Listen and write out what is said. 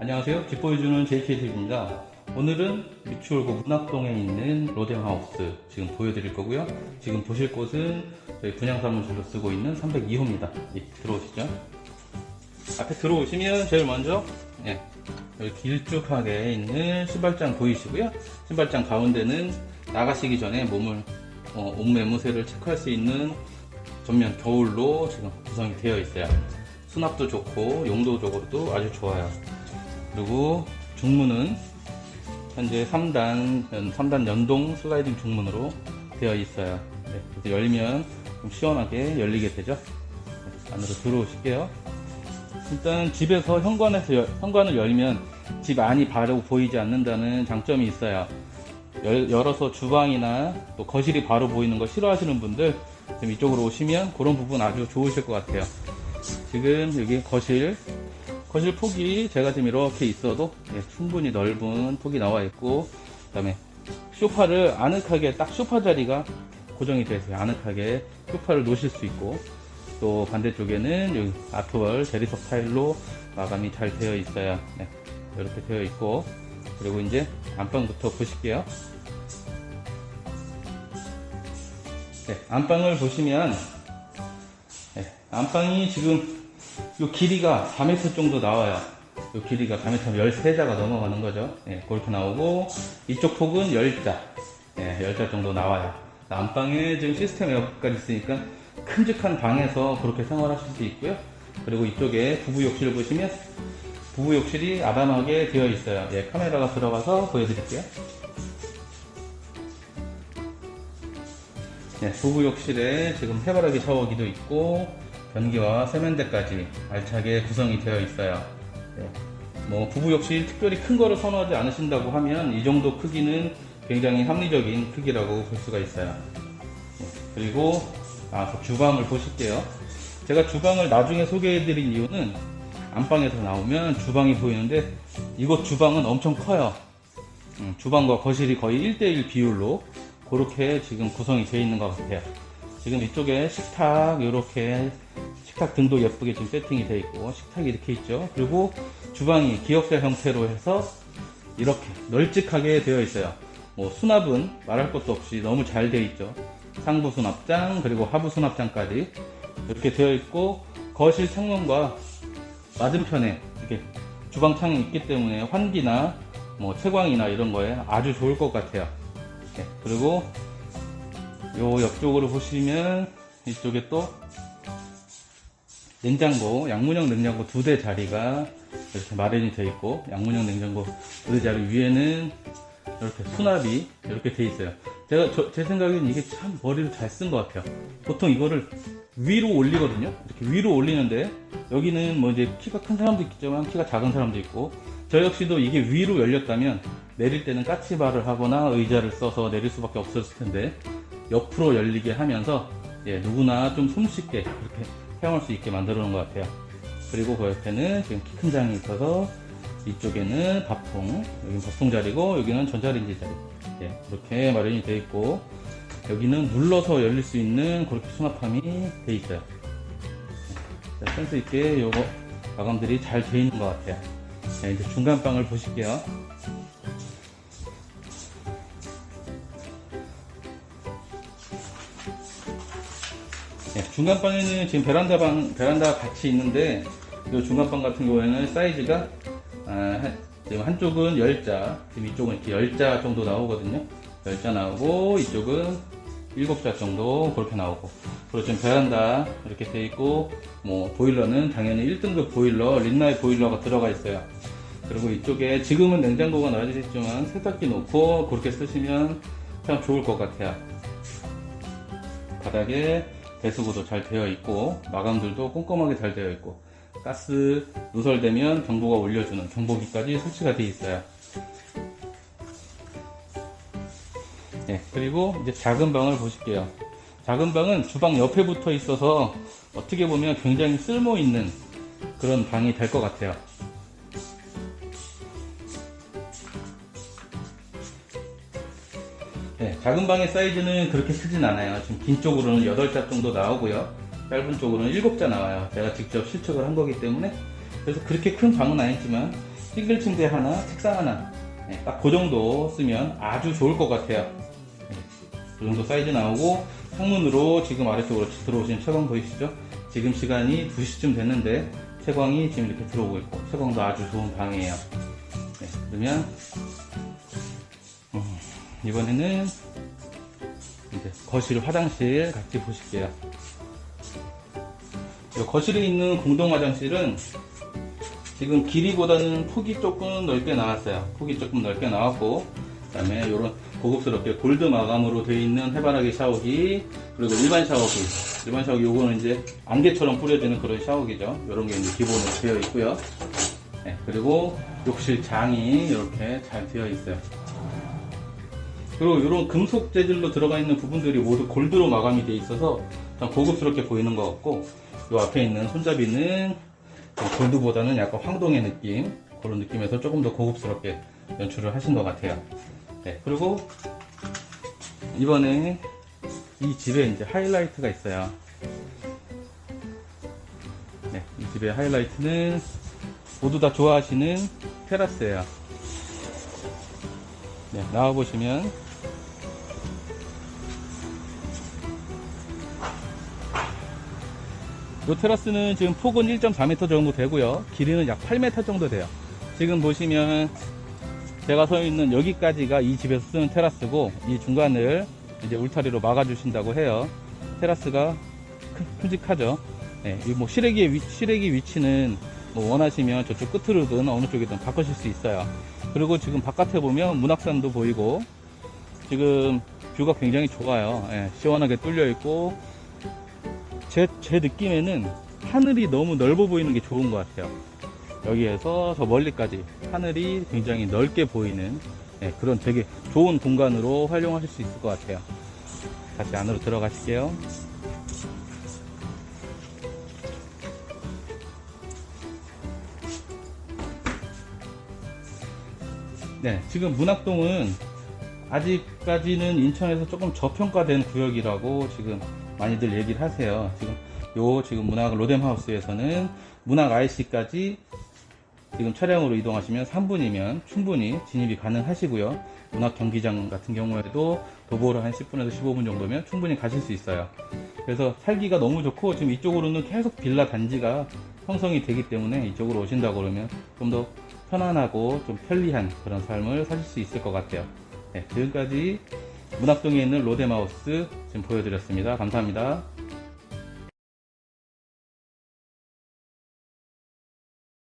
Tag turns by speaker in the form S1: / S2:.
S1: 안녕하세요. 집 보여주는 JKTV입니다. 오늘은 미추홀구 문학동에 있는 로댕하우스 지금 보여드릴 거고요. 지금 보실 곳은 저희 분양사무실로 쓰고 있는 302호입니다. 들어오시죠. 앞에 들어오시면 제일 먼저 예, 여기 길쭉하게 있는 신발장 보이시고요. 신발장 가운데는 나가시기 전에 몸을 어, 옷매무새를 체크할 수 있는 전면 겨울로 지금 구성이 되어 있어요. 수납도 좋고 용도적으로도 아주 좋아요. 그리고 중문은 현재 3단, 3단 연동 슬라이딩 중문으로 되어 있어요. 네, 그래서 열면 좀 시원하게 열리게 되죠. 네, 안으로 들어오실게요. 일단 집에서 현관에서 열- 현관을 열면 집 안이 바로 보이지 않는다는 장점이 있어요. 열, 열어서 주방이나 또 거실이 바로 보이는 거 싫어하시는 분들 지금 이쪽으로 오시면 그런 부분 아주 좋으실 것 같아요. 지금 여기 거실 거실 폭이 제가 지금 이렇게 있어도 예, 충분히 넓은 폭이 나와 있고 그 다음에 소파를 아늑하게 딱 소파 자리가 고정이 있어요. 아늑하게 소파를 놓으실 수 있고 또 반대쪽에는 여기 아트월 대리석 타일로 마감이 잘 되어 있어요. 네, 이렇게 되어 있고 그리고 이제 안방부터 보실게요. 네, 안방을 보시면 네, 안방이 지금 요 길이가 4m 정도 나와요. 요 길이가 4m 13자가 넘어가는 거죠. 네, 그렇게 나오고 이쪽 폭은 10자. 네, 10자 정도 나와요. 안방에 지금 시스템 에어컨까지 있으니까 큼직한 방에서 그렇게 생활하실 수 있고요. 그리고 이쪽에 부부 욕실 보시면 부부 욕실이 아담하게 되어 있어요. 예, 카메라가 들어가서 보여드릴게요. 네, 부부 욕실에 지금 해바라기 샤워기도 있고 변기와 세면대까지 알차게 구성이 되어 있어요. 네, 뭐 부부 욕실 특별히 큰 거를 선호하지 않으신다고 하면 이 정도 크기는 굉장히 합리적인 크기라고 볼 수가 있어요. 네, 그리고 아, 그 주방을 보실게요. 제가 주방을 나중에 소개해드린 이유는 안방에서 나오면 주방이 보이는데 이곳 주방은 엄청 커요. 음, 주방과 거실이 거의 1대1 비율로 그렇게 지금 구성이 되어 있는 것 같아요. 지금 이쪽에 식탁 이렇게 식탁 등도 예쁘게 지금 세팅이 되어 있고 식탁이 이렇게 있죠. 그리고 주방이 기역자 형태로 해서 이렇게 널찍하게 되어 있어요. 뭐 수납은 말할 것도 없이 너무 잘 되어 있죠. 상부 수납장 그리고 하부 수납장까지 이렇게 되어 있고 거실 창문과 맞은편에 이렇게 주방 창이 있기 때문에 환기나 뭐 채광이나 이런 거에 아주 좋을 것 같아요. 네, 그리고 요 옆쪽으로 보시면 이쪽에 또 냉장고, 양문형 냉장고 두 대 자리가 이렇게 마련이 되어 있고 양문형 냉장고 두대 자리 위에는 이렇게 수납이 이렇게 돼 있어요. 제가 저- 제 생각엔 이게 참 머리를 잘 쓴 것 같아요. 보통 이거를 위로 올리거든요. 이렇게 위로 올리는데 여기는 뭐 이제 키가 큰 사람도 있겠지만 키가 작은 사람도 있고 저 역시도 이게 위로 열렸다면 내릴 때는 까치발을 하거나 의자를 써서 내릴 수밖에 없었을 텐데 옆으로 열리게 하면서 예, 누구나 좀 손쉽게 이렇게 사용할 수 있게 만들어 놓은 것 같아요. 그리고 그 옆에는 지금 키 큰 장이 있어서 이쪽에는 밥통, 여기는 밥통 자리고 여기는 전자레인지 자리. 예, 그렇게 마련이 되어 있고 여기는 눌러서 열릴 수 있는 그렇게 수납함이 되어 있어요. 자, 센스 있게 요거 마감들이 잘 되어 있는 것 같아요. 자, 이제 중간 방을 보실게요. 예, 중간방에는 지금 베란다 방, 베란다 같이 있는데, 이 중간방 같은 경우에는 사이즈가, 아, 한, 지금 한쪽은 10자, 지금 이쪽은 이렇게 10자 정도 나오거든요. 10자 나오고, 이쪽은 7자 정도 그렇게 나오고. 그리고 지금 베란다 이렇게 돼 있고, 뭐, 보일러는 당연히 1등급 보일러, 린나이 보일러가 들어가 있어요. 그리고 이쪽에 지금은 냉장고가 놔주셨지만 세탁기 놓고 그렇게 쓰시면 참 좋을 것 같아요. 바닥에 배수구도 잘 되어 있고 마감들도 꼼꼼하게 잘 되어 있고 가스 누설되면 경보가 올려주는 경보기까지 설치가 되어 있어요. 네, 그리고 이제 작은 방을 보실게요. 작은 방은 주방 옆에 붙어 있어서 어떻게 보면 굉장히 쓸모 있는 그런 방이 될 것 같아요. 작은 방의 사이즈는 그렇게 크진 않아요. 지금 긴 쪽으로는 8자 정도 나오고요. 짧은 쪽으로는 7자 나와요. 제가 직접 실측을 한 거기 때문에 그래서 그렇게 큰 방은 아니지만 싱글 침대 하나, 책상 하나, 네, 딱그 정도 쓰면 아주 좋을 것 같아요. 네, 그 정도 사이즈 나오고 창문으로 지금 아래쪽으로 들어오시는 채광 보이시죠? 지금 시간이 2시쯤 됐는데 채광이 지금 이렇게 들어오고 있고 채광도 아주 좋은 방이에요. 네, 그러면 음, 이번에는 이제 거실, 화장실 같이 보실게요. 이 거실에 있는 공동 화장실은 지금 길이보다는 폭이 조금 넓게 나왔어요. 폭이 조금 넓게 나왔고, 그 다음에 이런 고급스럽게 골드 마감으로 되어 있는 해바라기 샤워기, 그리고 일반 샤워기. 일반 샤워기 요거는 이제 안개처럼 뿌려지는 그런 샤워기죠. 이런 게 이제 기본으로 되어 있고요. 네, 그리고 욕실 장이 이렇게 잘 되어 있어요. 그리고 이런 금속 재질로 들어가 있는 부분들이 모두 골드로 마감이 되어 있어서 좀 고급스럽게 보이는 것 같고, 이 앞에 있는 손잡이는 골드보다는 약간 황동의 느낌 그런 느낌에서 조금 더 고급스럽게 연출을 하신 것 같아요. 네, 그리고 이번에 이 집에 이제 하이라이트가 있어요. 네, 이 집의 하이라이트는 모두 다 좋아하시는 테라스예요. 네, 나와 보시면 이 테라스는 지금 폭은 1.4m 정도 되고요. 길이는 약 8m 정도 돼요. 지금 보시면 제가 서 있는 여기까지가 이 집에서 쓰는 테라스고 이 중간을 이제 울타리로 막아주신다고 해요. 테라스가 크- 큼직하죠. 네, 이뭐 시래기의 위, 시래기 위치는 뭐 원하시면 저쪽 끝으로든 어느 쪽이든 바꾸실 수 있어요. 그리고 지금 바깥에 보면 문학산도 보이고 지금 뷰가 굉장히 좋아요. 예, 시원하게 뚫려 있고 제, 제 느낌에는 하늘이 너무 넓어 보이는 게 좋은 것 같아요. 여기에서 저 멀리까지 하늘이 굉장히 넓게 보이는 예, 그런 되게 좋은 공간으로 활용하실 수 있을 것 같아요. 다시 안으로 들어가실게요. 네, 지금 문학동은 아직까지는 인천에서 조금 저평가된 구역이라고 지금 많이들 얘기를 하세요. 지금 요 지금 문학 로뎀 하우스에서는 문학 IC까지 지금 차량으로 이동하시면 3분이면 충분히 진입이 가능하시고요. 문학 경기장 같은 경우에도 도보로 한 10분에서 15분 정도면 충분히 가실 수 있어요. 그래서 살기가 너무 좋고 지금 이쪽으로는 계속 빌라 단지가 형성이 되기 때문에 이쪽으로 오신다고 그러면 좀 더 편안하고 좀 편리한 그런 삶을 사실 수 있을 것 같아요. 네, 지금까지 문학동에 있는 로데마우스 지금 보여드렸습니다. 감사합니다.